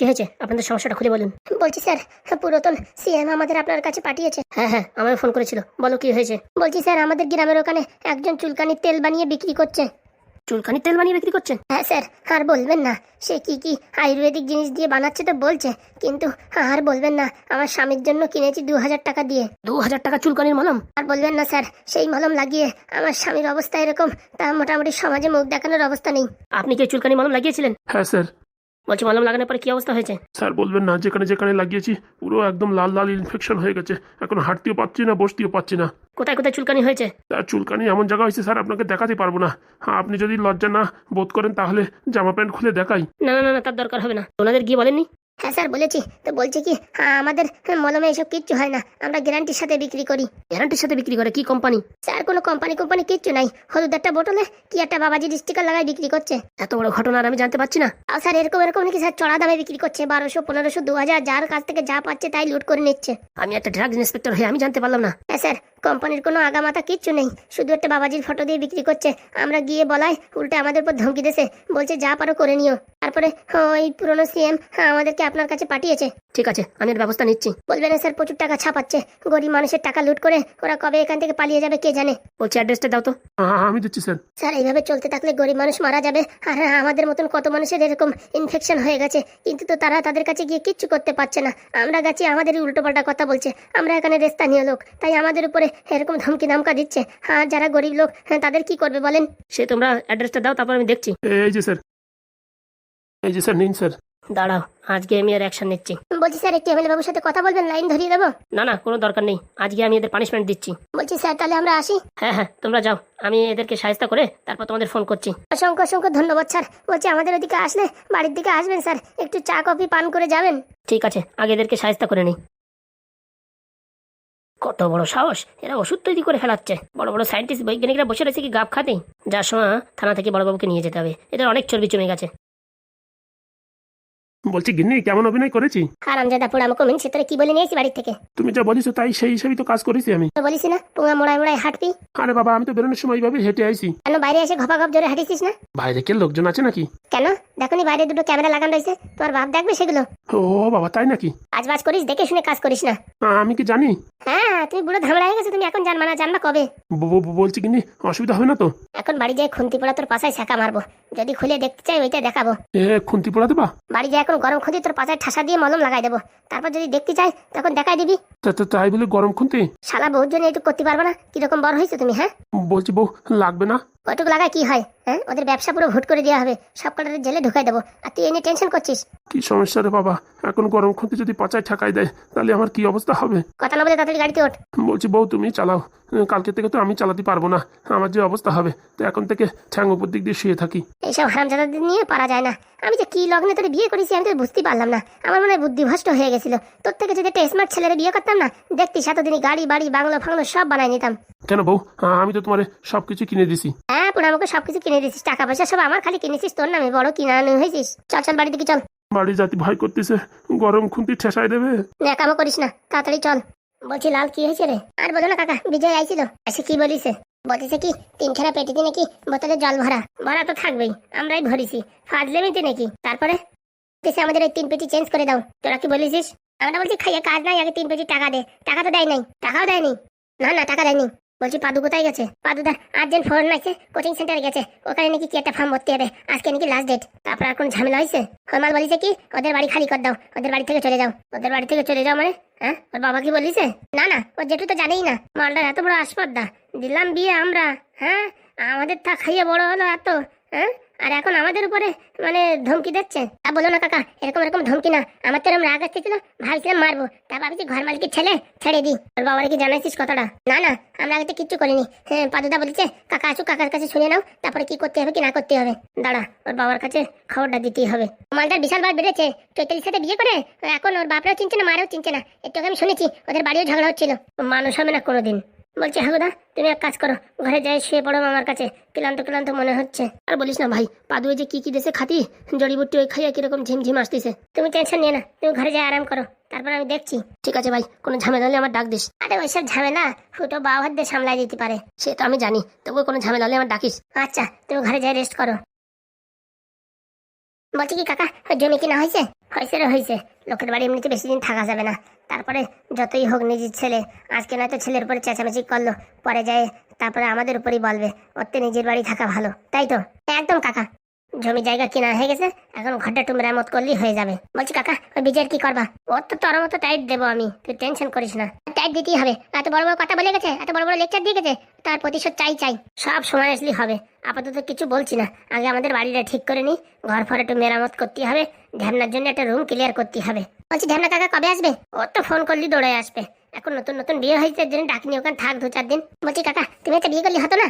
কি হয়েছে? আপনাদের সমস্যাটা খুলে বলুন। বলছি স্যার, পুরাতন সিএম আমাদের আপনার কাছে পাঠিয়েছে। হ্যাঁ হ্যাঁ আমায় ফোন করেছিল। বলো কি হয়েছে? বলছি স্যার, আমাদের গ্রামের ওখানে একজন চুলকানির তেল বানিয়ে বিক্রি করছে। চুলকানির তেল বানিয়ে বিক্রি করছে? হ্যাঁ স্যার, আর বলবেন না। সে কি কি আয়ুর্বেদিক জিনিস দিয়ে বানাচ্ছে তো বলছে, কিন্তু আর বলবেন না, আমার স্বামীর জন্য কিনেছি দু হাজার টাকা দিয়ে। দু হাজার টাকা চুলকানির মলম? আর বলবেন না, স্যার, সেই মলম লাগিয়ে আমার স্বামীর অবস্থা এরকম, তা মোটামুটি সমাজে মুখ দেখানোর অবস্থা নেই। আপনি কি চুলকানি মলম লাগিয়েছিলেন? হ্যাঁ স্যার। বলছি মলম লাগানোর পরে কি অবস্থা হয়েছে? স্যার বলবেন না যেখানে যেখানে লাগিয়েছি পুরো একদম লাল লাল ইনফেকশন হয়ে গেছে। এখন হাঁটতেও পাচ্ছি না বসতেও পাচ্ছি না। কোথায় কোথায় চুলকানি হয়েছে? স্যার চুলকানি এমন জায়গা হয়েছে স্যার আপনাকে দেখাতে পারব না। হ্যাঁ আপনি যদি লজ্জা না বোধ করেন তাহলে জামা প্যান্ট খুলে দেখাই। না না না না তার দরকার হবে না। ওনাদের গিয়ে বলেননি? হ্যাঁ স্যার বলেছি। তো বলছি কি হ্যাঁ, আমাদের মলমে এসব কিচ্ছু হয় না। আমরা গ্যারান্টির সাথে বিক্রি করি। গ্যারান্টির সাথে বিক্রি করে? কি কোম্পানি স্যার কোনো কোম্পানি কোম্পানি কিচ্ছু নাই। হলুদ একটা বোতলে কি একটা বাবাজি স্টিকার লাগাই বিক্রি করছে। এত বড় ঘটনা আর আমি জানতে পারছি না। আর স্যার এরকম এরকম নাকি স্যার চড়া দামে বিক্রি করছে। বারোশো পনেরোশো দু হাজার যার কাছ থেকে যা পাচ্ছে তাই লুট করে নিচ্ছে। আমি একটা ড্রাগস ইন্সপেক্টর হয়ে আমি জানতে পারলাম না। হ্যাঁ স্যার কোম্পানির কোনো আগামাতা কিচ্ছু নেই। শুধু একটা বাবাজির ফটো দিয়ে বিক্রি করছে। আমরা গিয়ে বলাই উল্টে আমাদের উপর ধমকি দিয়েছে বলছে যা পারো করে নিও। তারপরে ওই পুরনো সিএম আমাদেরকে আপনার কাছে পাঠিয়েছে। ঠিক আছে আমি ব্যবস্থা নিচ্ছি। বলবেন না স্যার প্রচুর টাকা ছাপাচ্ছে। গরিব মানুষের টাকা লুট করে ওরা কবে এখান থেকে পালিয়ে যাবে কে জানে? বলছি অ্যাড্রেসটা দাও তো। হ্যাঁ আমি দিচ্ছি স্যার। স্যার এইভাবে চলতে থাকলে গরিব মানুষ মারা যাবে। আর আমাদের মতন কত মানুষের এরকম ইনফেকশন হয়ে গেছে। কিন্তু তো তারা তাদের কাছে গিয়ে কিচ্ছু করতে পারছে না। আমরা গেছি আমাদেরই উল্টোপাল্টা কথা বলছে। আমরা এখানে রেস্তা স্থানীয় লোক। তাই আমাদের উপরে এরকম ধমকি ধামকা দিচ্ছে। আর যারা গরিব লোক হ্যাঁ, তাদের কি করবে বলেন? সে তোমরা অ্যাড্রেসটা দাও তারপর আমি দেখছি। এই যে স্যার। এই যে স্যার নিন স্যার। দাঁড়াও আজকে আমি আর অ্যাকশন নিচ্ছি। বলছি স্যার একটু এমএলএ বাবুর সাথে কথা বলবেন লাইন ধরিয়ে দেবো? না না কোনো দরকার নেই। আজকে আমি এদের পানিশমেন্ট দিচ্ছি। বলছি স্যার তাহলে আমরা আসি? হ্যাঁ হ্যাঁ তোমরা যাও। আমি এদেরকে সাহায্য করে তারপর তোমাদের ফোন করছি। অসংখ্য অসংখ্য ধন্যবাদ স্যার। বলছি আমাদের ওদিকে আসলে বাড়ির দিকে আসবেন স্যার। একটু চা কফি পান করে যাবেন? ঠিক আছে আগে এদেরকে সাহায্য করে নিই। কত বড় সাহস, এরা ওষুধ তৈরি করে ফেলাচ্ছে। বড় বড় সায়েন্টিস্ট, বৈজ্ঞানিকরা বসে রয়েছে কি গাব খাতেই যার সময় থানা থেকে বড়বাবুকে নিয়ে যেতে হবে। এদের অনেক চর্বি জমে গেছে। বলছি গিন্নি কেমন অভিনয় করেছি? হারামজাদা পোড়া আমাকে মিনছে তোরে কি বলে নিয়েছি বাড়ি থেকে? তুমি যা বলিস তাই সেই হিসাবেই তো কাজ করেছি আমি। তো বলিস না পোঙা মোড়ায় মোড়ায় হাঁটবি? আরে বাবা আমি তো বেরোনোর সময় এইভাবে হেঁটে আইছি। কেন বাইরে এসে ঘপা ঘপ জোরে হাঁটিস না? বাইরে কে লোকজন আছে নাকি? কেন? দেখনি বাইরে দুটো ক্যামেরা লাগানো রয়েছে তোমার বাপ দেখবে সেগুলো? ও বাবা তাই নাকি? কাজ বাজ করিস দেখে শুনে কাজ করিস না। আমি কি জানি? হ্যাঁ তুমি বুড়ো ধামড়া হয়ে গেছো তুমি এখন জানবা না জানবা কবে? বলছি গিন্নি অসুবিধা হবে না তো? এখন বাড়ি যায় খুন্তি পোড়া তোর পাশায় ছাকা মারবো। যদি খুলে দেখতে চাই ওইটা দেখাবো। এ খুন্তি পড়া দেবা বাড়ি যায় এখন গরম খুন্তি তোর পাশে ঠাসা দিয়ে মলম লাগাই দেবো। তারপর যদি দেখতে চাই তখন দেখাই দিবি। তাই বলে গরম খুঁতি শালা বহুত জন এইটুকু করতে পারবে না? কীরকম বড় হয়েছে তুমি হ্যাঁ? বলছি বউ লাগবে না? ওইটুকু লাগায় কি হয় হ্যাঁ? ওদের ব্যবসা পুরো ভুট করে দেওয়া হবে সব কটারে জেলে ঢুকাই দেবো। আর তুই এনে টেনশন করছিস? কি সমস্যা রে বাবা? এখন গরম খুন্তি যদি পাচায় ঠেকাই দেয় তাহলে আমার কি অবস্থা হবে? কথা না বলে তাড়াতাড়ি গাড়িতে ওঠ। বলছি বউ তুমি চালাও। কালকে থেকে তো আমি চালাতে পারব না। আমার যে অবস্থা হবে তো এখন থেকে ঠ্যাং উপর দিক দিয়ে শুয়ে থাকি। এইসব হারামজাদাদের নিয়ে পারা যায় না। আমি যে কি লগ্নে তোর বিয়ে করেছি আমি তো বুঝতে পারলাম না। আমার মনে হয় বুদ্ধি ভ্রষ্ট হয়ে গেছিল। তোর থেকে যদি একটা স্মার্ট ছেলের বিয়ে করতাম না দেখতিস এতদিনই গাড়ি বাড়ি বাংলো ফাংলো সব বানাই নিতাম। কেন বউ? আমি তো তোমার সবকিছু কিনে দিছি। হ্যাঁ পুরো আমাকে সবকিছু কিনে দিয়েছিস টাকা পয়সা সব আমার খালি কিনেছিস তোর নামে বড় কিনা হয়েছিস। চল চল বাড়ি দিকে চল। বাড়ি জাতি ভয় করতেছে গরম খুন্তি ঠেসাই দেবে। ন্যাকামো করিস না তাড়াতাড়ি চল। বলছি লাল কি হয়েছে রে? আর বলো না কাকা বিজয় আইছিল। এসে কি বলিছে? বলতেছে কি তিনখানা পেটিতে নাকি বোতলে জল ভরা। ভরা তো থাকবেই আমরাই ভরিছি। ফাজলেমিতে নাকি? তারপরে? বলতেছে আমাদের এই তিন পেটি চেঞ্জ করে দাও। তোরা কি বলেছিস? আমরা বলছি খাইয়ে কাজ নাই আগে তিন পেটি টাকা দে। টাকা তো দেয় নাই টাকাও দেয়নি না না টাকা দেয়নি। বলছি পাদু কোথায় গেছে? পাদুদার আর্জেন্ট ফোন আছে কোচিং সেন্টারে গেছে। ওখানে নাকি কি একটা ফর্ম ভর্তি হবে। আজকে নাকি লাস্ট ডেট তারপর আর কোন ঝামেলা হয়েছে হরমাল বলিছে কি, ওদের বাড়ি খালি কর দাও, ওদের বাড়ি থেকে চলে যাও। ওদের বাড়ি থেকে চলে যাও মানে? হ্যাঁ? ওর বাবা কি বলিছে না না, ওর জেঠু তো জানেই না। মালটার এত বড় আসপর্দা। দিলাম বিয়ে আমরা হ্যাঁ? আমাদের তা খাইয়ে বড় হলো এত হ্যাঁ? আর এখন আমাদের উপরে মানে ধমকি দিচ্ছে। তা বলো না কাকা, এরকম এরকম ধমকি না। আমার তো এরকম রাগ আসতেছিল ভাবছিলাম মারবো। তা ভাবছি ঘর মালিকের ছেলে ছেড়ে দিই। ওর বাবার কি জানাইছিস কথাটা? না না, আমরা আগে তো কিচ্ছু করিনি। হ্যাঁ পাদুদা বলেছে, কাকা আসুক, কাকার কাছে শুনে নাও, তারপরে কি করতে হবে, কি না করতে হবে। দাঁড়া, ওর বাবার কাছে খবরটা দিতেই হবে। মালটার বিশাল বার বেড়েছে চৈতালির সাথে বিয়ে করে, এখন ওর বাপরাও চিনছে না, মারাও চিনছে না। একটু আমি শুনেছি, ওদের বাড়িও ঝগড়া হচ্ছিল। মানুষ হবে না কোনোদিন। বলছি হাগুদা তুমি এক কাজ করো, ঘরে যাই শুয়ে পড়ো আমার কাছে। ক্লান্ত ক্লান্ত মনে হচ্ছে। আর বলিস না ভাই পাদু ওই যে কি কি দেশে খাতি জড়িবুটি ওই খাইয়া কীরকম ঝিমঝিম আসতেছে। তুমি টেনশন নিয়ে না, তুমি ঘরে যাই আরাম করো, তারপর আমি দেখছি। ঠিক আছে ভাই, কোনো ঝামেলা হলে আমার ডাক দিস। আরে ওইসব ঝামেলা, ফুটো বাবা হাত দিয়ে সামলাই দিতে পারে। সে তো আমি জানি, তবুও কোনো ঝামেলা হলে আমার ডাকিস। আচ্ছা তুমি ঘরে যাই রেস্ট করো। বলছি কি, কাকা, জমি কিনা হয়েছে? হয়েছে রে, হয়েছে। লোকের বাড়ি এমনিতে বেশি দিন থাকা যাবে না। তারপরে যতই হোক নিজের ছেলে, আজকে নয়তো ছেলের উপরে চেঁচামেচি করল, পরে যায় তারপরে আমাদের উপরেই বলবে, ওতে নিজের বাড়ি থাকা ভালো। তাই তো? একদম, কাকা। জমি জায়গা কিনা হয়ে গেছে, এখন ঘরটা একটু মেরামত করলেই হয়ে যাবে। বলছি, কাকা, ওই বিজয়ের কি করবা? ওর তো তোর মতো টাইট দেবো আমি, তুই টেনশন করিস না। টাইট দিতেই হবে। এত বড় বড় কথা বলে গেছে, এত বড় বড় লেকচার দিয়ে গেছে, তার প্রতিশোধ চাই চাই। সব সময় আসলেই হবে। আপাতত কিছু বলছি না। আগে আমাদের বাড়িটা ঠিক করে নি। ঘর ফর একটু মেরামত করতে হবে। ধ্যানার জন্য একটা রুম ক্লিয়ার করতে হবে। বলছি ধ্যানা কাকা কবে আসবে? ওর তো ফোন করলি দৌড়ে আসবে। এখন নতুন নতুন বিয়ে হয়েছে জন্য ডাকিনি। ওখানে থাক দু চার দিন। বলছি, কাকা, তুমি একটা বিয়ে করলে হতো না?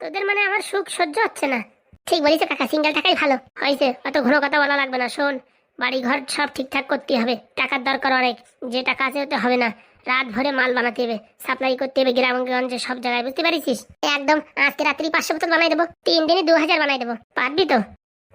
তোদের মানে আমার সুখ সহ্য হচ্ছে না। ঠিক বলিস কাকা, সিঙ্গেল টাকাই ভালো। হয়েছে, অত ঘন কথা বলা লাগবে না। শোন বাড়ি ঘর সব ঠিকঠাক করতে হবে। টাকার দরকার অনেক। যে টাকা আছে ওতে হবে না। রাত ভরে মাল বানাতে হবে। সাপ্লাই করতে হবে গ্রামগঞ্জে সব জায়গায়, বুঝতে পারিস একদম আজকে রাত্রি পাঁচশো বোতল বানাই দেবো, তিন দিনে দু হাজার বানাই দেবো। পারবি তো?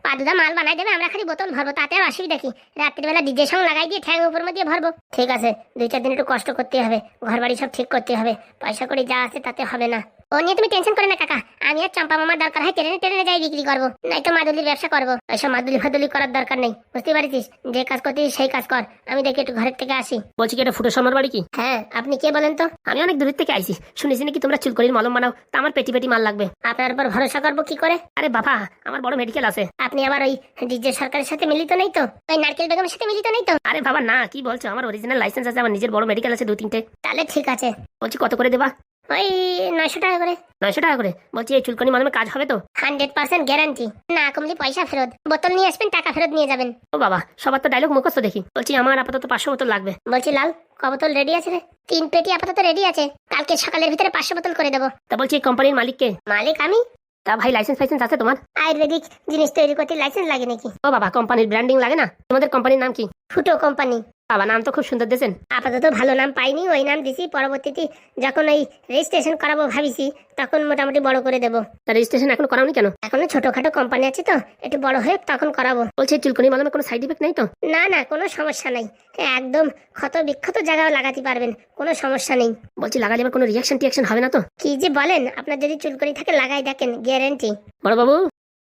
পাদুদা মাল বানাই দেবে, আমরা খালি বোতল ভরবো, তাতে আর অসুবিধা কি? রাত্রিবেলা ডিজে সঙ্গ লাগাই দিয়ে ঠ্যাং উপর মধ্যে ভরবো। ঠিক আছে, দুই চার দিন একটু কষ্ট করতে হবে ঘর বাড়ি সব ঠিক করতে হবে। পয়সা করে যা আছে তাতে হবে না। ও নিয়ে তুমি টেনশন করে না কাকা। আমি আর চম্পা মামার দরকার হয় ট্রেনে ট্রেনে যাই বিক্রি করব। নয়তো মাদুলির ব্যবসা করব। ওইসব মাদুলি ফাদুলি করার দরকার নেই বুঝতে পারছিস? যে কাজ করতেছিস সেই কাজ কর। আমি দেখি একটু ঘরের থেকে আসি। বলছি কি এটা ফুটো শর্মার বাড়ি কি? হ্যাঁ আপনি কে বলেন তো? আমি অনেক দূরের থেকে আইছি। শুনেছি নাকি তোমরা চুলকরির মলম বানাও তা আমার পেটি পেটি মাল লাগবে। আপনার উপর ভরসা করব কি করে? আরে বাবা আমার বড় মেডিকেল আছে। আপনি আবার ওই ডিজে সরকারের সাথে মিলিত নেই তো? ওই নারকেল বেগমের সাথে মিলিত নেই তো? আরে বাবা না কি বলছো? আমার অরিজিনাল লাইসেন্স আছে আমার নিজের বড় মেডিকেল আছে দু তিনটে তাহলে ঠিক আছে। বলছি কত করে দেবা? ওই নয়শো টাকা করে। নয়শো টাকা করে? বলছি এই চুলকনি মলমে কাজ হবে তো? হান্ড্রেড পার্সেন্ট গ্যারান্টি না কমলি পয়সা ফেরত। বোতল নিয়ে আসবেন টাকা ফেরত নিয়ে যাবেন। ও বাবা সবার তো ডায়লগ মুখস্থ দেখি। বলছি আমার আপাতত পাঁচশো বোতল লাগবে। বলছি লাল ক বোতল রেডি আছে রে? তিন পেটি আপাতত রেডি আছে। কালকে সকালের ভিতরে পাঁচশো বোতল করে দেবো। তা বলছি এই কোম্পানির মালিককে? মালিক আমি? তা ভাই লাইসেন্স ফাইসেন্স আছে তোমার? আয়ুর্বেদিক জিনিস তৈরি করতে লাইসেন্স লাগে নাকি? ও বাবা কোম্পানির ব্র্যান্ডিং লাগে না? তোমাদের কোম্পানির নাম কি? ফুটো কোম্পানি বাবা নাম তো খুব সুন্দর দিয়েছেন। আপাতত ভালো নাম পাইনি ওই নাম দিছি। পরবর্তীতে যখন ওই রেজিস্ট্রেশন করাবো ভাবিছি তখন মোটামুটি বড় করে দেবো। রেজিস্ট্রেশন এখনও করাওনি কেন? এখনও ছোটখাটো কোম্পানি আছে তো একটু বড় হয়ে তখন করাবো। বলছি চুলকুনি চুলকনি মলমে কোনো সাইড ইফেক্ট নেই তো? না না কোনো সমস্যা নাই। একদম ক্ষত বিক্ষত জায়গাও লাগাতে পারবেন কোনো সমস্যা নেই। বলছি লাগালে আবার কোনো রিয়াকশন টিয়াকশন হবে না তো? কি যে বলেন আপনার যদি চুলকুনি থাকে লাগাই দেখেন গ্যারেন্টি বড় বাবু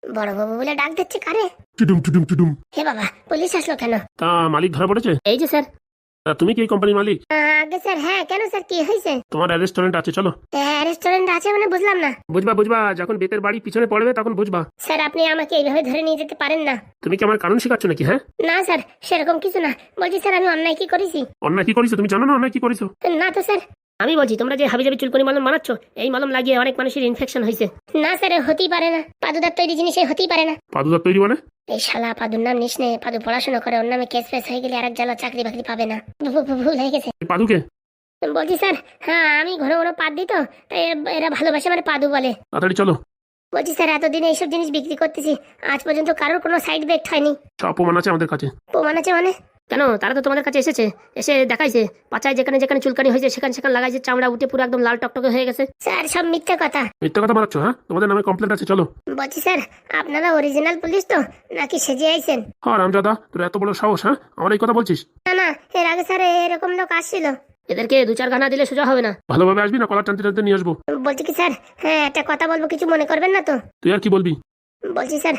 বড় বাবু বলে ডাক দিচ্ছে কারে টুডুম টুডুম টুডুম হে বাবা পুলিশ আসলো কেন? তা মালিক ধরা পড়েছে? এই যে স্যার। তা তুমি কি কোম্পানির মালিক? আগে স্যার হ্যাঁ কেন স্যার কি হয়েছে? তোমার রেস্টুরেন্ট আছে চলো। রেস্টুরেন্ট আছে মানে বুঝলাম না। বুঝবা বুঝবা যখন বেতের বাড়ি পিছনে পড়বে তখন বুঝবা। স্যার আপনি আমাকে এইভাবে ধরে নিয়ে যেতে পারেন না। তুমি কি আমার কারণ শেখাচ্ছ নাকি হ্যাঁ? না স্যার সেরকম কিছু না। বলছি স্যার আমি অন্যায় কি করেছি? অন্যায় কি করেছ? তুমি জানো না অন্যায় কি করেছ? না তো স্যার। আমি বলছি তোমরা যে হাবি জাবি চুলকনি মলম বানাচ্ছ এই মলম লাগিয়ে অনেক মানুষের ইনফেকশন হয়েছে। না স্যার হতেই পারে না। পাদুদার তৈরি জিনিস হতেই পারে না। পাদুদার তৈরি মানে? এই শালা পাদুর নাম নিস নে পাদু পড়াশোনা করে ওর নামে কেস ফেস হয়ে গেলে আরেক জ্বালা চাকরি বাকরি পাবে না। ভুল হয়ে গেছে। পাদুকে? বলছি স্যার হ্যাঁ আমি ঘন ঘন পাদ দিই তো তাই এরা- ভালোবাসে মানে পাদু বলে। তাড়াতাড়ি চলো। বলছি স্যার এতদিন এইসব জিনিস বিক্রি করতেছি আজ পর্যন্ত কারোর কোনো সাইড এফেক্ট হয়নি। সব অপমান আছে আমাদের কাছে। প্রমাণ আছে মানে? কেন? তারা তো তোমাদের কাছে এসেছে। এসে দেখাইছে। পাচায় যেখানে যেখানে চুলকানি হয়েছে সেখানে সেখানে লাগাইছে চামড়া উঠে পুরো একদম লাল টকটকে হয়ে গেছে। স্যার সব মিথ্যা কথা। মিথ্যা কথা মারাচ্ছ হ্যাঁ? তোমাদের নামে কমপ্লেন আছে চলো। বলছি স্যার আপনারা অরিজিনাল পুলিশ তো? নাকি সেজে আইছেন? হ্যাঁ রামজাদা তোর এত বড় সাহস হ্যাঁ? আমার এই কথা বলছিস? না না এর আগে স্যার এরকম লোক আসছিল। এদেরকে দু চার গানা দিলে সোজা হবে না। ভালোভাবে আসবি না কলার টানতে টানতে নিয়ে আসব। বলছি কি স্যার হ্যাঁ একটা কথা বলব কিছু মনে করবেন না তো? তুই আর কি বলবি? বলছি স্যার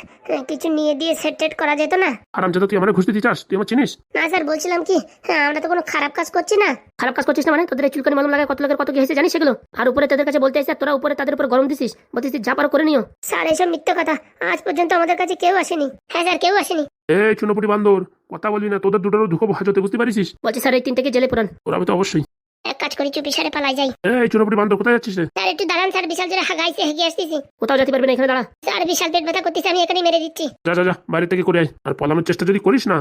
কিছু নিয়ে দিয়ে সেট টেট করা যেত না? হারামজাদা তুই আমার ঘুষ দিতে চাস? তুই আমার চিনিস? না স্যার বলছিলাম কি হ্যাঁ আমরা তো কোনো খারাপ কাজ করছি না। খারাপ কাজ করছিস না মানে? তোদের চুলকানি মলম লাগায় কত লোকের কত কি হয়েছে জানিস সেগুলো? আর উপরে তাদের কাছে বলতে আসছে তোরা উপরে তাদের উপর গরম দিছিস। বলছিস যা পারো করে নিও। স্যার এসব মিথ্যা কথা আজ পর্যন্ত আমাদের কাছে কেউ আসেনি। হ্যাঁ স্যার কেউ আসেনি। এই চুনোপুটি বান্দর কথা বলবি না তোদের দুটোরও ঢুকো হাজতে বুঝতে পারিস বলছি স্যার এই তিনটাকে জেলে পুরান ওরা তো অবশ্যই। কাজ করি চুপি সারে পালাই যাই। এই চুরপুরি বান্দর কোথায় যাচ্ছিস রে? স্যার একটু দাঁড়ান স্যার বিশাল জোরে হাগাইছে হেগে আসতেছি। কোথাও যেতে পারবে না এখানে দাঁড়া। স্যার বিশাল পেট ব্যথা করতেছে আমি এখানে মেরে দিচ্ছি। যা যা যা বাইরে থেকে করে আয়। আর পালানোর চেষ্টা যদি করিস না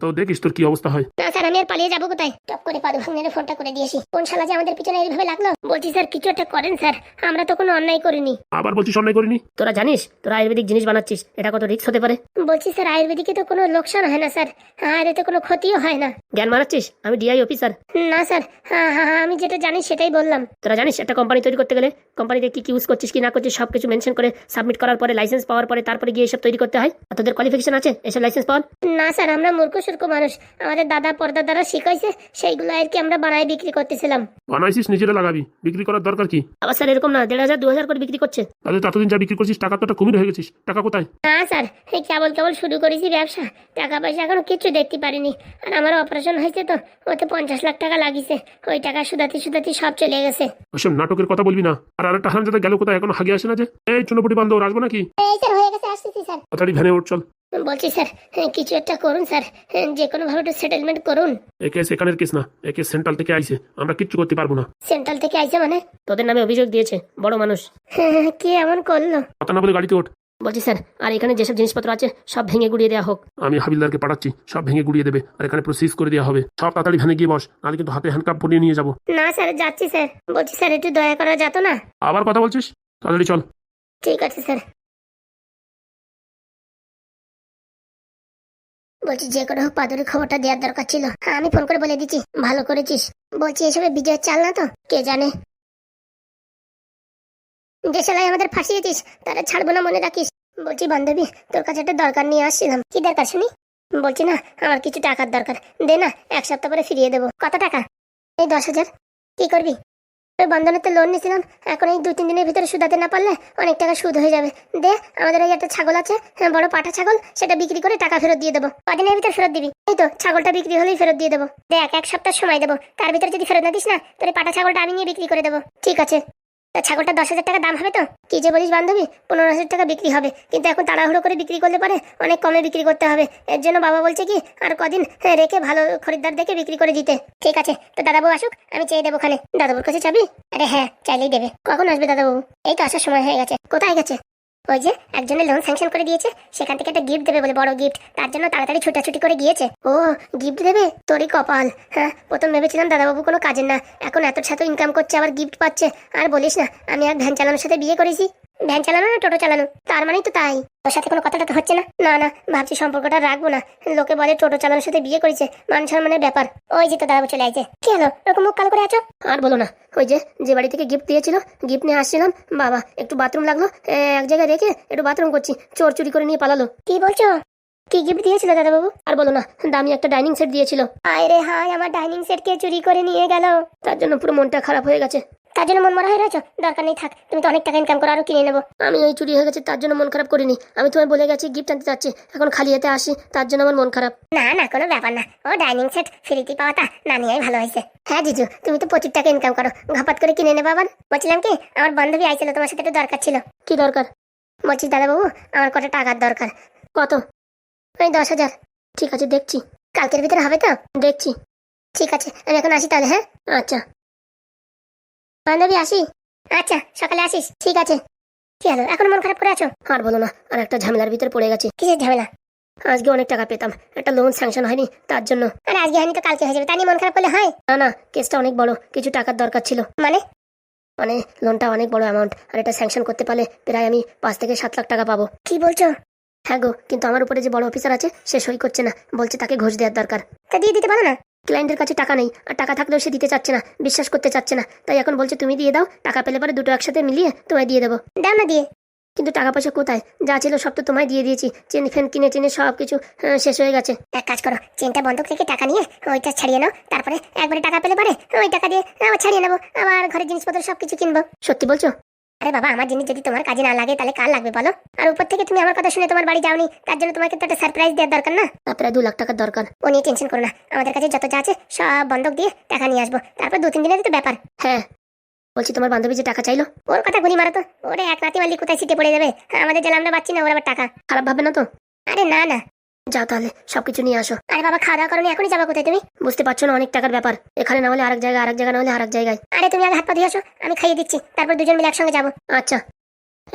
তো দেখিস তোর কি অবস্থা হয়। না স্যার আমি আর পালিয়ে যাব কোথায়? টপ করে পাদু ভাঙনের ফোনটা করে দিয়েছি কোন শালা যে আমাদের পিছনে এইভাবে লাগল? বলছি স্যার কিছু একটা করেন স্যার। আমরা তো কোনো অন্যায় করিনি। আবার বলছিস অন্যায় করিনি? তোরা জানিস তোরা আয়ুর্বেদিক জিনিস বানাচ্ছিস এটা কত রিস্ক হতে পারে? বলছি স্যার আয়ুর্বেদিকে তো কোনো লোকসান হয় না স্যার। আর এতে কোনো ক্ষতিও হয় না। জ্ঞান মারাচ্ছিস আমি ডিআই অফিসার না স্যার হ্যাঁ হ্যাঁ হ্যাঁ, আমি যেটা জানি সেটাই বললাম। তোরা জানিস একটা কোম্পানি তৈরি করতে গেলে কোম্পানিতে কি কি ইউজ করছিস কি না করছিস সব কিছু মেনশন করে সাবমিট করার পরে লাইসেন্স পাওয়ার পরে তারপরে গিয়ে এসব তৈরি করতে হয়? আর তোদের কোয়ালিফিকেশন আছে? এসব লাইসেন্স পাওয়ার? না স্যার আমরা মূর্খ মূর্খ সূর্খ মানুষ। আমাদের দাদা পরদাদারা শিখাইছে সেইগুলো আর কি আমরা বানাই বিক্রি করতেছিলাম। বানাইছিস নিজেরা লাগাবি। বিক্রি করার দরকার কি? আবার স্যার এরকম না দেড় হাজার দু হাজার করে বিক্রি করছে। তাহলে ততদিন যা বিক্রি করছিস টাকা তো একটা কুমির হয়ে গেছিস। টাকা কোথায়? না স্যার এই কেবল কেবল শুরু করেছি ব্যবসা। টাকা পয়সা এখনও কিছু দেখতে পারিনি। আর আমার অপারেশন হয়েছে তো ওতে পঞ্চাশ লাখ টাকা লাগিছে। ওই টাকা সুদাতি সুদাতি সব চলে গেছে। ওসব নাটকের কথা বলবি না। আর আরেকটা হারাম যাতে গেল কোথায়? এখনও হাগে আসে না যে? এই চুনোপুটি বান্ধব আসব নাকি? এই স্যার হয়ে গেছে আসতেছি স্যার। তাড়াতাড়ি ভ্যানে উঠ চল। বলছি স্যার হ্যাঁ, কিছু একটা করুন স্যার হ্যাঁ, যে কোনো ভাবে একটু সেটেলমেন্ট করুন। এ কেস এখানের কেস না এ কেস সেন্ট্রাল থেকে আইছে আমরা কিচ্ছু করতে পারব না। সেন্ট্রাল থেকে আইছে মানে? তোদের নামে অভিযোগ দিয়েছে বড় মানুষ। হ্যাঁ, কি এমন করল? কথা না বলে গাড়িতে ওঠ। বলছি স্যার আর এখানে যেসব জিনিসপত্র আছে সব ভেঙে গুড়িয়ে দেওয়া হোক। আমি হাবিলদারকে পাঠাচ্ছি সব ভেঙে গুড়িয়ে দেবে আর এখানে পুরো সিজ করে দেওয়া হবে। সব তাড়াতাড়ি ভ্যানে গিয়ে বস নাহলে কিন্তু হাতে হ্যান্ডকাপ পরিয়ে নিয়ে যাব। না স্যার যাচ্ছি স্যার। বলছি স্যার একটু দয়া করা যেত না? আবার কথা বলছিস? তাড়াতাড়ি চল। ঠিক আছে স্যার। বলছি যে কোনো পাদুরি খবরটা দেওয়ার দরকার ছিল। হ্যাঁ আমি ফোন করে বলে দিচ্ছি। ভালো করেছিস। বলছি, এসবে বিজয় চাল না তো? কে জানে? যে সেলাই আমাদের ফাঁসিয়েছিস তারা ছাড়বো না মনে রাখিস। বলছি, বান্ধবী, তোর কাছে একটা দরকার নিয়ে আসছিলাম। কি দরকার, শুনি? বলছি, না, আমার কিছু টাকার দরকার। দে না, এক সপ্তাহ পরে ফিরিয়ে দেবো। কত টাকা? এই দশ হাজার। কি করবি? ওই বন্ধনেতে লোন নিয়েছিলাম এখন এই দু তিন দিনের ভিতরে সুদাতে না পারলে অনেক টাকা সুদ হয়ে যাবে। দে আমাদের এই একটা ছাগল আছে হ্যাঁ, বড় পাঠা ছাগল সেটা বিক্রি করে টাকা ফেরত দিয়ে দেবো। কদিনের ভিতরে ফেরত দিবি? এই তো ছাগলটা বিক্রি হলেই ফেরত দিয়ে দেবো। দেখ এক সপ্তাহ সময় দেবো। তার ভিতরে যদি ফেরত না দিস না তাহলে পাঠা ছাগলটা আমি নিয়ে বিক্রি করে দেবো। ঠিক আছে। তা ছাগলটা দশ হাজার টাকা দাম হবে তো? কি যে বলিস বান্ধবী পনেরো হাজার টাকা বিক্রি হবে। কিন্তু এখন তাড়াহুড়ো করে বিক্রি করলে পরে অনেক কমে বিক্রি করতে হবে। এর জন্য বাবা বলছে কি আর কদিন হ্যাঁ, রেখে ভালো খরিদ্দার দেখে বিক্রি করে দিতে। ঠিক আছে তো দাদাবু আসুক আমি চেয়ে দেবো ওখানে। দাদাবুর কাছে চাবি আরে হ্যাঁ চাইলেই দেবে। কখন আসবে দাদাবাবু এই তো আসার সময় হয়ে গেছে। কোথায় গেছে? ওই যে, একজনের লোন স্যাংশন করে দিয়েছে, সেখান থেকে একটা গিফট দেবে বলে, বড় গিফট তার জন্য তাড়াতাড়ি ছুটাছুটি করে গিয়েছে। ও গিফট দেবে? তোরই কপাল। হ্যাঁ প্রথম ভেবেছিলাম দাদাবাবু কোনো কাজের না। এখন এত সাথে ইনকাম করছে, আবার গিফট পাচ্ছে। আর বলিস না, আমি এক ভ্যান চালানোর সাথে বিয়ে করেছি। ভ্যান চালানো না টোটো চালানো? তার মানেই তো তাই। তোর সাথে কোনো কথাটা তো হচ্ছে না? না না ভাবছি সম্পর্কটা রাখব না। লোকে বলে টোটো চালানোর সাথে বিয়ে করেছে মান সম্মানের ব্যাপার। ওই যে তো দাদাবু চলে আইছে কি হলো? এরকম মুখ কালো করে আছো? আর বলো না ওই যে যে বাড়ি থেকে গিফট দিয়েছিল গিফট নিয়ে আসছিলাম বাবা একটু বাথরুম লাগল এক জায়গায় রেখে একটু বাথরুম করছি চোর চুরি করে নিয়ে পালালো। কি বলছো? কি গিফট দিয়েছিল দাদাবাবু? আর বলো না দামি একটা ডাইনিং সেট দিয়েছিল। হায় রে হায় আমার ডাইনিং সেট কে চুরি করে নিয়ে গেল। তার জন্য পুরো মনটা খারাপ হয়ে গেছে। তার জন্য মন মরা হয়ে রয়েছো? দরকার নেই থাক। তুমি তো অনেক টাকা ইনকাম করো আরও কিনে নেব। আমি ওই চুরি হয়ে গেছে তার জন্য মন খারাপ করিনি। আমি তোমায় বলে গেছি গিফট আনতে যাচ্ছি। এখন খালি হাতে আসি তার জন্য আমার মন খারাপ। না না কোনো ব্যাপার না। ও ডাইনিং সেট ফ্রিতে পাওয়াটা না নিয়েই ভালো হয়েছে। হ্যাঁ জিজু তুমি তো প্রচুর টাকা ইনকাম করো। ঘাপাত করে কিনে নেব আবার? বলছিলাম কি আমার বান্ধবী আইছিল তোমার সাথে একটু দরকার ছিল। কি দরকার? বলছি দাদাবাবু আমার কত টাকার দরকার। কত? ওই দশ হাজার। ঠিক আছে দেখছি। কালকের ভিতরে হবে তো? দেখছি। ঠিক আছে আমি এখন আসি তাহলে হ্যাঁ? আচ্ছা। বান্ধবী, আসি? আচ্ছা সকালে আসিস। ঠিক আছে। কি হলো? এখন মন খারাপ করে আছো? আর বলো না, আর একটা ঝামেলার ভিতরে পড়ে গেছে। কিসের ঝামেলা? আজকে অনেক টাকা পেতাম। একটা লোন স্যাংশন হয়নি, তার জন্য। আরে, আজকে হয়নি তো, কালকে হয়ে যাবে। তা নিয়ে মন খারাপ করলে হয়? না না কেসটা অনেক বড়। কিছু টাকার দরকার ছিল। মানে? মানে লোনটা অনেক বড় অ্যামাউন্ট আর এটা স্যাংশন করতে পারলে প্রায় আমি পাঁচ থেকে সাত লাখ টাকা পাবো। কি বলছো? হ্যাঁ গো, কিন্তু আমার উপরে যে বড় অফিসার আছে, সে সই করছে না। বলছে তাকে ঘুষ দেওয়ার দরকার। তা দিয়ে দিতে পারো না? ক্লায়েন্টের কাছে টাকা নেই আর টাকা থাকলেও সে দিতে চাচ্ছে না বিশ্বাস করতে চাচ্ছে না। তাই এখন বলছে তুমি দিয়ে দাও টাকা পেলে পরে দুটো একসাথে মিলিয়ে তোমায় দিয়ে দেবো। দাও না দিয়ে। কিন্তু টাকা পয়সা কোথায়? যা ছিল সব তো তোমায় দিয়ে দিয়েছি। চেন ফেন কিনে টেনে সব কিছু শেষ হয়ে গেছে। এক কাজ করো চেনটা বন্ধক থেকে টাকা নিয়ে ওইটা ছাড়িয়ে নাও তারপরে একবারে টাকা পেলে পরে ওই টাকা দিয়ে আবার ছাড়িয়ে নেব আবার ঘরের জিনিসপত্র সব কিছু কিনবো। সত্যি বলছো? আরে বাবা আমার জিনিস যদি তোমার কাজে না লাগে তাহলে কার লাগবে বলো? আর উপর থেকে তুমি আমার কথা শুনে তোমার বাড়ি যাওনি তার জন্য তোমাকে তো একটা সারপ্রাইজ দেওয়ার দরকার না? প্রায় দু লাখ টাকার দরকার। ও নিয়ে টেনশন করো না আমাদের কাছে যত যা আছে সব বন্ধক দিয়ে টাকা নিয়ে আসব। তারপর দু তিন দিনের তো ব্যাপার। হ্যাঁ বলছি তোমার বান্ধবী যে টাকা চাইলো? ওর কথা গুলি মারো তো ওরে এক রাতি মারলি কোথায় সিটে পড়ে যাবে? আমাদের জেলা আমরা পাচ্ছি না ওর আবার টাকা। খারাপ ভাবে না তো? আরে না না যাও তাহলে, সবকিছু নিয়ে আসো। আরে বাবা খাওয়া দাওয়া করো এখনই যাব কোথায় তুমি? বুঝতে পারছ না অনেক টাকার ব্যাপার। এখানে না হলে আরেক জায়গায়, আরেক জায়গা না হলে আরেক জায়গায়। আরে তুমি আগে হাত পা দিয়ে আসো, আমি খাইয়ে দিচ্ছি, তারপর দুজন মিলে একসঙ্গে যাব। আচ্ছা।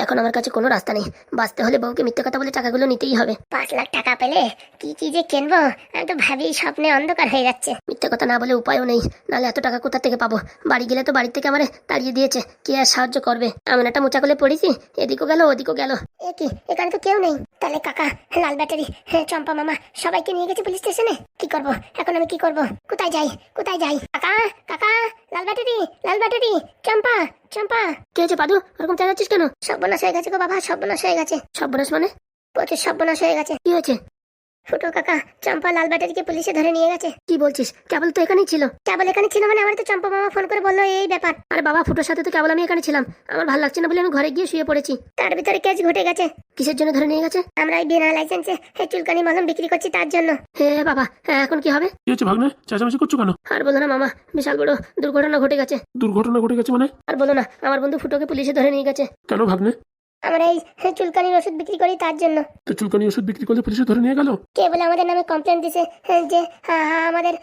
এখন আমার কাছে কোনো রাস্তা নেই। বাঁচতে হলে বউকে মিথ্যে কথা বলে টাকাগুলো নিতেই হবে। পাঁচ লাখ টাকা পেলে কি কি যে কিনবো আমি তো ভাবি স্বপ্নে অন্ধকার হয়ে যাচ্ছে। মিথ্যে কথা না বলে উপায়ও নেই। নাহলে এত টাকা কোথা থেকে পাবো? বাড়ি গেলে তো বাড়ি থেকে আমার তাড়িয়ে দিয়েছে। কে আর সাহায্য করবে? এমন একটা মোচা করলে পড়েছি এদিকও গেল ওদিকও গেল। এ কি? এখানে তো কেউ নেই। তাহলে কাকা লাল ব্যাটারি হ্যাঁ চম্পা মামা সবাইকে নিয়ে গেছে পুলিশ স্টেশনে? কি করব? এখন আমি কি করব? কোথায় যাই? কোথায় যাই? কাকা কাকা লাল ব্যাটারি লাল ব্যাটারি চম্পা চম্পা। কে হয়েছে পাদু? ওরকম চালাচ্ছিস কেন? সর্বনাশ হয়ে গেছে গো বাবা সর্বনাশ হয়ে গেছে। সর্বনাশ মানে? প্রচুর সর্বনাশ হয়ে গেছে। কি হয়েছে? ফুটো কাকা চম্পা লাল ব্যাটারিকে পুলিশে ধরে নিয়ে গেছে। কি বলছিস? কেবল তো এখানেই ছিল। কেবল এখানে ছিল মানে আমার তো চম্পা মামা ফোন করে বলল এই ব্যাপার। আরে বাবা ফুটোর সাথে তো কেবল আমি এখানে ছিলাম। আমার ভালো লাগছে না বলে আমি ঘরে গিয়ে শুয়ে পড়েছি। তার ভিতরে কেস ঘটে গেছে। কিসের জন্য ধরে নিয়ে গেছে? আমরা এই বিনা লাইসেন্সে এই চুলকানি মলম বিক্রি করছি তার জন্য। হে বাবা হ্যাঁ, এখন কি হবে? কি হচ্ছে ভাগ্নে? চেঁচামেচি করছ কেন? আর বলো না মামা বিশাল বড় দুর্ঘটনা ঘটে গেছে। দুর্ঘটনা ঘটে গেছে মানে? আর বলো না আমার বন্ধু ফুটোকে পুলিশে ধরে নিয়ে গেছে। কেন ভাগ্নে? আমরা এই চুলকানির ওষুধ বিক্রি করি তার জন্য। তো চুলকানি ওষুধ বিক্রি করলে পুলিশে ধরে নিয়ে গেল? কে বলে আমাদের নামে কমপ্লেন দিছে হ্যাঁ, যে হ্যাঁ, হ্যাঁ, আমাদের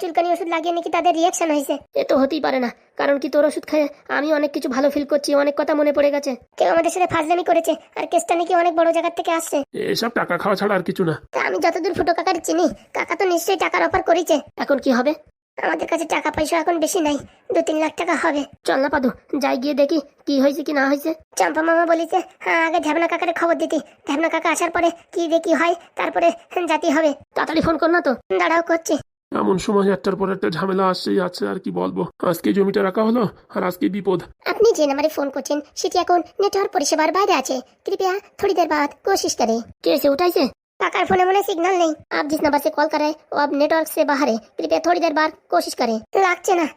চুলকানি ওষুধ লাগিয়ে নাকি তাদের রিয়াকশন হয়েছে। এ তো হতেই পারে না কারণ কি তোর ওষুধ খেয়ে আমি অনেক কিছু ভালো ফিল করছি অনেক কথা মনে পড়ে গেছে। কেউ আমাদের সাথে ফাজলামি করেছে আর কেসটা নাকি অনেক বড় জায়গার থেকে আসছে। এসব টাকা খাওয়া ছাড়া আর কিছু না। আমি যতদূর ফুটো কাকার চিনি কাকা তো নিশ্চয়ই টাকার অফার করেছে। এখন কি হবে? আমাদের কাছে টাকা পয়সা এখন বেশি নাই দু তিন লাখ টাকা হবে। চল না পাদু যাই গিয়ে দেখি কি হয়েছে কি না হয়েছে। চম্পা মামা বলেছে হ্যাঁ, আগে ঝ্যাবনা কাকারে খবর দিতে। ঝ্যাবনা কাকা আসার পরে কি দেখি হয় তারপরে জাতি হবে। তাড়াতাড়ি ফোন কর না তো। দাঁড়াও করছি। এমন সময় একটার পর একটা ঝামেলা আসছেই আছে আর কি বলব। আজকে জমিটা রাখা হলো আর আজকে বিপদ। আপনি যে নাম্বারে ফোন করছেন সেটি এখন নেটওয়ার্ক পরিষেবার বাইরে আছে। কৃপয়া থোড়ি দের বাদ কোশিশ করে। কে এসে উঠাইছে? काकर फोन में सिग्नल नहीं आप जिस नंबर से कॉल कर रहे हैं वो अब नेटवर्क से बाहर है कृपया थोड़ी देर बाद कोशिश करें লাগছে না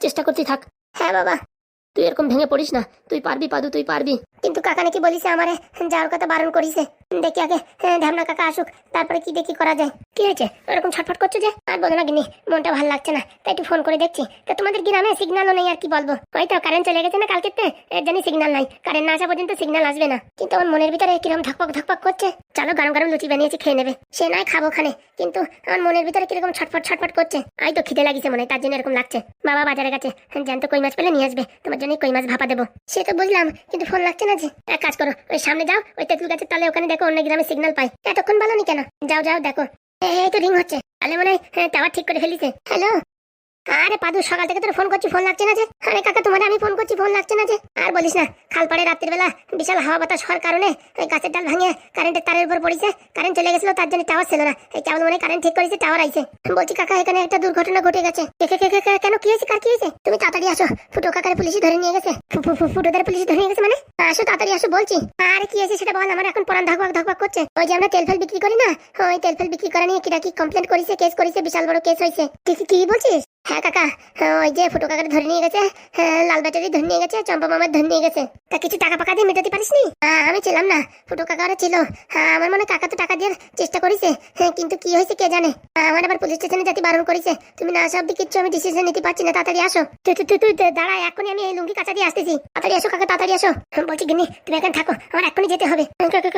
চেষ্টা করতে থাক হ্যাঁ বাবা তুই এরকম ভেঙে পড়িস না। তুই পারবি পাদু তুই পারবি। কিন্তু কাকা নাকি বলিছে আমারে? যাওয়ার কথা বারণ করিছে। দেখি আগে হ্যাঁ, ঢামনা কাকা আসুক তারপরে কি দেখি করা যায়। কি হয়েছে? এরকম ছটফট করছ যে? আর বলো না গিনি মনটা ভালো লাগছে না। তাই একটু ফোন করে দেখছি। তা তোমাদের গ্রামে সিগন্যালও নেই আর কি বলব? ওই তো কারেন্ট চলে গেছে না কালকেতে এর জানি সিগন্যাল নাই। কারেন্ট না আসা পর্যন্ত সিগন্যাল আসবে না। কিন্তু আমার মনের ভিতরে কীরকম ধকপক ধকপক করছে। চলো গরম গরম লুচি বানিয়েছি খেয়ে নেবে। সে নয় খাব খানে কিন্তু আমার মনের ভিতরে কীরকম ছটফট ছটফট করছে। আই তো খিদে লাগিছে মনে হয় তার জন্য এরকম লাগছে। বাবা বাজারে গেছে। জ্যান্ত কই মাছ পেলে নিয়ে আসবে। তোমার জন্য কই মাছ ভাপা দেবো। সে তো বুঝলাম কিন্তু ফোন লাগছে না যে। এক কাজ করো ওই সামনে যাও ওই তেঁতুল গাছের তলে ওখানে দেখো অন্য গ্রামে সিগন্যাল পাই। এতক্ষণ বলো নি কেন? যাও যাও দেখো। এই তো রিং হচ্ছে। তাহলে মনে হয় হ্যাঁ, টাওয়ার ঠিক করে ফেলিছে। হ্যালো আরে পাদু, সকাল থেকে তোর ফোন করছি, ফোন লাগছে না যে? আরে কাকা, তোমার আমি ফোন করছি, ফোন লাগছে না যে? আর বলিস না খালপাড়ে রাত্রির বেলা বিশাল হাওয়া বাতাস হওয়ার কারণে ওই গাছের ডাল ভাঙে কারেন্টের তারের উপর পড়েছে কারেন্ট চলে গেছিল, তার জন্য টাওয়ার ছিল না। এই কেবল মনে কারেন্ট ঠিক করেছে টাওয়ার আইছে। বলছি কাকা, এখানে একটা দুর্ঘটনা ঘটে গেছে। কেন, কি হয়েছে, কার কি হয়েছে? তুমি তাড়াতাড়ি আসো, ফুটো কাকারে পুলিশ ধরে নিয়ে গেছে। ফুটোদের পুলিশ ধরে নিয়ে গেছে মানে? আসো, তাড়াতাড়ি আসো, বলছি। আরে কি হয়েছে সেটা বল, আমার এখন পরান ধকবাক ধকবাক করছে। ওই যে আমরা তেল ফেল বিক্রি করি না? ওই তেল ফেল বিক্রি করা নিয়ে কিরা কি কমপ্লেন করেছে কেস করেছে, বিশাল বড় কেস হয়েছে। কি বলছিস? হ্যাঁ কাকা হ্যাঁ, ওই যে ফুটো কাকার ধরে নিয়ে গেছে হ্যাঁ, লাল ব্যাটারি ধরে নিয়ে গেছে চম্পা মামার ধরে নিয়ে গেছে। তা কিছু টাকা পাকা দিয়ে মেটাতে পারিস নি আমি ছিলাম না ফুটো কাকারও ছিল। হ্যাঁ, আমার মনে কাকা তো টাকা দেওয়ার চেষ্টা করেছে। হ্যাঁ, কিন্তু কি হয়েছে কে জানে? আমার আবার পুলিশ স্টেশনে যেতে বারণ করেছে। তুমি না আসা অব্দি কিচ্ছু আমি ডিসিশন নিতে পারছি না তাড়াতাড়ি আসো। তুই তুই- তুই দাঁড়া এখনই আমি এই লুঙ্গি কাঁচা দিয়ে আসতেছি। তাড়াতাড়ি আসো কাকা তাড়াতাড়ি আসো। হ্যাঁ, বলছি গিনি তুমি এখানে থাকো আমার এখনই যেতে হবে।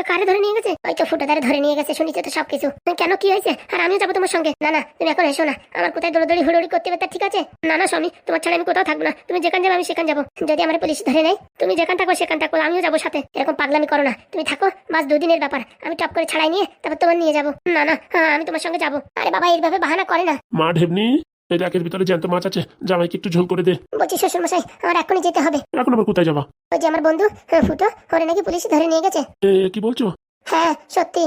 কারে ধরে নিয়ে গেছে? ওই তো ফুটোদারে ধরে নিয়ে গেছে শুনিছো তো সবকিছু। কেন কি হয়েছে? আর আমিও যাব তোমার সঙ্গে। না না তুমি এখন এসো না। আমার কোথায় দৌড়দৌড়ি হুড়োড়ি করতে হবে তা ঠিক আছে। না না স্বামী তোমার ছাড়া আমি কোথাও থাকব না। তুমি যেখানে যাবে আমি সেখানে যাব। যদি আমার পুলিশ ধরে নেয় তুমি যেখানে থাকো সেখানে থাকো আমিও যাব সাথে। এরকম পাগলামি করো না। তুমি থাকো বাস দুদিনের ব্যাপার। আমি টপ করে ছাড়াই নিয়ে তারপর তোমার নিয়ে যাব। না না হ্যাঁ, আমি তোমার সঙ্গে যাব। আরে বাবা এইভাবে বাহানা করে না। মা ঢেবনি এই রাকের ভিতরে জ্যান্ত মাছ আছে। জামাইকে একটু ঝোল করে দে। বলছি শ্বশুর মশাই আমার এখনই যেতে হবে। এখন আবার কোথায় যাবা? ওই যে আমার বন্ধু হ্যাঁ, ফুটো ওরে নাকি পুলিশ ধরে নিয়ে গেছে। কি বলছো? হ্যাঁ সত্যি।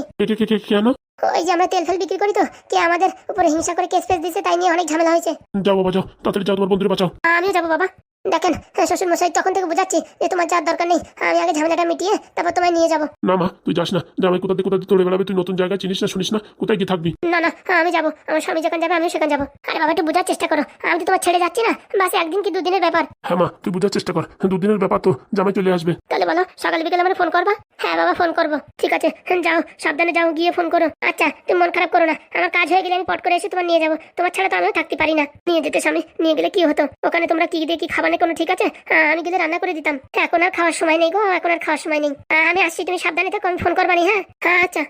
কেন? ওই যে আমরা তেল ফেল বিক্রি করি তো কে আমাদের উপরে হিংসা করে কেস ফেস দিছে তাই নিয়ে অনেক ঝামেলা হয়েছে। যাও বাবা যাও। তাড়াতাড়ি যাও তোমার বন্ধুরে বাঁচাও। আমিও যাব বাবা। দেখেন শ্বশুর মশাই তখন থেকে বোঝাচ্ছি যে তোমার যাওয়ার দরকার নেই। আমি আগে ঝামেলাটা মিটিয়ে তারপর তোমায় নিয়ে যাব। না মা তুই যাস না। জামাই কোথা থেকে কোথা থেকে তোড়ে বেড়াবে তুই নতুন জায়গায় চিনিস না শুনিস না কোথায় গিয়ে থাকবি? না না আমি যাব। আমার স্বামী যেখানে যাবে আমিও সেখানে যাব। আরে বাবা একটু বোঝার চেষ্টা করো। আমি তো তোমার ছেড়ে যাচ্ছি না। বাস একদিন কি দুদিনের ব্যাপার? হ্যাঁ মা তুই বোঝার চেষ্টা কর। দুদিনের ব্যাপার তো জামাই চলে আসবে। তাহলে বলো সকাল বিকেলে আমার ফোন করবা? হ্যাঁ বাবা ফোন করব। ঠিক আছে যাও সাবধানে যাও গিয়ে ফোন করো। আচ্ছা তুমি মন খারাপ করো না। আমার কাজ হয়ে গেলে আমি পট করে এসে তোমার নিয়ে যাব। তোমার ছাড়া তো আমিও থাকতে পারি না। নিয়ে যেতে স্বামী নিয়ে গেলে কি হতো? ওখানে তোমরা কি দিয়ে কি খাবানে কোনো ঠিক আছে? হ্যাঁ, আমি গেলে রান্না করে দিতাম। এখন আর খাওয়ার সময় নেই গো এখন আর খাওয়ার সময় নেই। আমি আসছি তুমি সাবধানে থাকো আমি ফোন করবানি হ্যাঁ? হ্যাঁ আচ্ছা।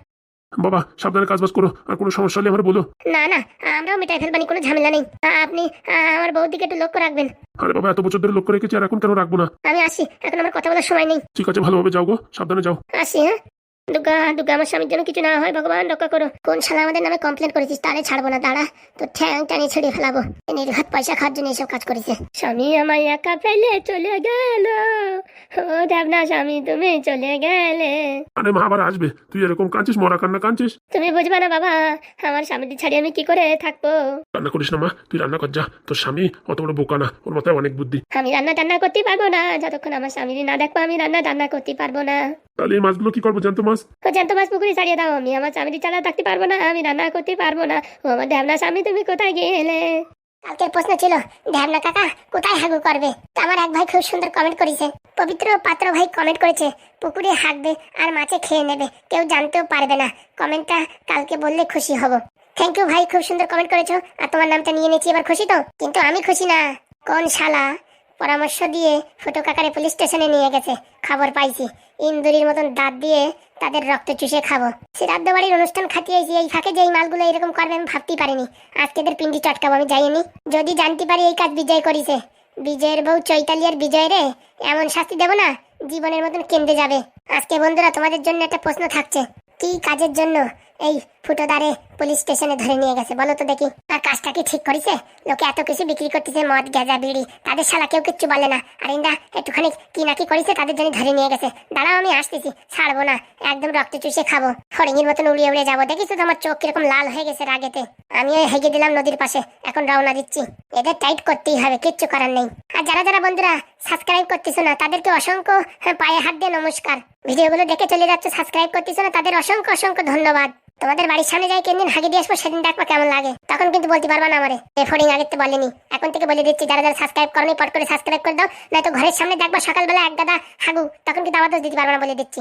বাবা সাবধানে কাজবাজ করো আর কোনো সমস্যা হলে আমার বলো। না না আমরাও মিটাই ফেলবানি কোনো ঝামেলা নেই। আপনি আমার বউর দিকে একটু লক্ষ্য রাখবেন। আরে বাবা এত বছর ধরে লক্ষ্য রেখেছি আর এখন কেন রাখব না? আমি আসি এখন আমার কথা বলার সময় নেই। ঠিক আছে ভালোভাবে যাও গো সাবধানে যাও। আসি হ্যাঁ? দুর্গা দুর্গা আমার স্বামীর জন্য কিছু না হয় ভগবান রক্ষা করো। কোন শালা আমাদের নামে কমপ্লেন করেছিস? তারে ছাড়বো না দাঁড়া। তো ঠ্যাং টানিয়ে ছেড়ে ফেলাবো। নির্ঘাত পয়সা খাওয়ার জন্য এসব কাজ করেছে। স্বামী আমার একা ফেলে চলে গেল। ও দেবনা স্বামী তুমি চলে গেলে। আরে মা আবার আসবে। তুই এরকম কাঁদছিস মরা কান্না কাঁদছিস? তুমি বুঝবে না বাবা। আমার স্বামীকে ছাড়িয়ে আমি কি করে থাকব? রান্না করিস না মা। তুই রান্না কর যা। তোর স্বামী অত বড় বোকা না। ওর মাথায় অনেক বুদ্ধি। আমি রান্না টান্না করতে পারব না। যতক্ষণ আমার স্বামী না দেখব আমি রান্না টান্না করতে পারব না। তাহলে এই মাছগুলো কি করব জ্যান্ত মাছ? ও জ্যান্ত মাছ পুকুরে ছাড়িয়ে দাও আমি আমার স্বামীটি থাকতে পারব না আমি রান্না করতে পারব না। ও আমার ঢ্যাবনা স্বামী তুমি কোথায় গেলে? কালকের প্রশ্ন ছিল ধ্যাবনা কাকা কোথায় হাগু করবে? আমার এক ভাই খুব সুন্দর কমেন্ট করেছে। পবিত্র পাত্র ভাই কমেন্ট করেছে পুকুরে হাঁকবে আর মাছে খেয়ে নেবে কেউ জানতেও পারবে না। কমেন্টটা কালকে বললে খুশি হব। থ্যাংক ইউ ভাই খুব সুন্দর কমেন্ট করেছ আর তোমার নামটা নিয়ে নিয়েছি এবার খুশি তো? কিন্তু আমি খুশি না। কোন শালা? পরামর্শ দিয়ে ফুটো কাকারে পুলিশ স্টেশনে নিয়ে গেছে। খবর পাইছি। ইন্দুরির মতন দাঁত দিয়ে তাদের রক্ত চুষে খাব। শ্রাদ্ধ বাড়ির অনুষ্ঠান খাটিয়েছি, এই ফাঁকে যে এই মালগুলো এরকম করবে আমি ভাবতেই পারিনি। আজকে এদের পিন্ডি চটকাবো, আমি যাইনি। যদি জানতে পারি এই কাজ বিজয় করিছে। বিজয়ের বউ চৈতালি আর বিজয় রে, এমন শাস্তি দেবো না, জীবনের মতন কেন্দ্রে যাবে। আজকে বন্ধুরা, তোমাদের জন্য একটা প্রশ্ন থাকছে। কি কাজের জন্য? এই ফুটোদারে পুলিশ স্টেশনে ধরে নিয়ে গেছে বলো তো দেখি। আর কাজটা কি ঠিক করেছে? লোকে এত কিছু বিক্রি করতেছে মদ গেজা বিড়ি। তাদের শালা কেউ কিচ্ছু বলে না। আর ইন্দা একটুখানি কি নাকি করেছে তাদের জন্য ধরে নিয়ে গেছে। দাঁড়াও আমি আসতেছি। ছাড়বো না। একদম রক্ত চুষে খাব। হরিণের মতন উড়িয়ে উড়িয়ে যাব। দেখিস তো আমার চোখ কীরকম লাল হয়ে গেছে রাগেতে? আমিও হেগে দিলাম নদীর পাশে। এখন রওনা দিচ্ছি। এদের টাইট করতেই হবে কিচ্ছু করার নেই। আর যারা যারা বন্ধুরা সাবস্ক্রাইব করতেছো না তাদেরকে অসংখ্য হ্যাঁ, পায়ে হাত দিয়ে নমস্কার। ভিডিওগুলো দেখে চলে যাচ্ছে সাবস্ক্রাইব করতেছো না তাদের অসংখ্য অসংখ্য ধন্যবাদ। তোমাদের বাড়ির সামনে যাই কেন হাগে দিয়ে আসব, সেদিন দেখব কেমন লাগে। তখন কিন্তু বলতে পারবা না আমারে। এ ফোরিং আগে তো বলেনি। এখন থেকে বলে দিচ্ছি, যারা যারা সাবস্ক্রাইব করনি, পট করে সাবস্ক্রাইব করে দাও। নয়তো ঘরের সামনে দেখব সকালবেলা এক দাদা হাগু, তখন কিন্তু আমাদের দিতে পারব না বলে দিচ্ছি।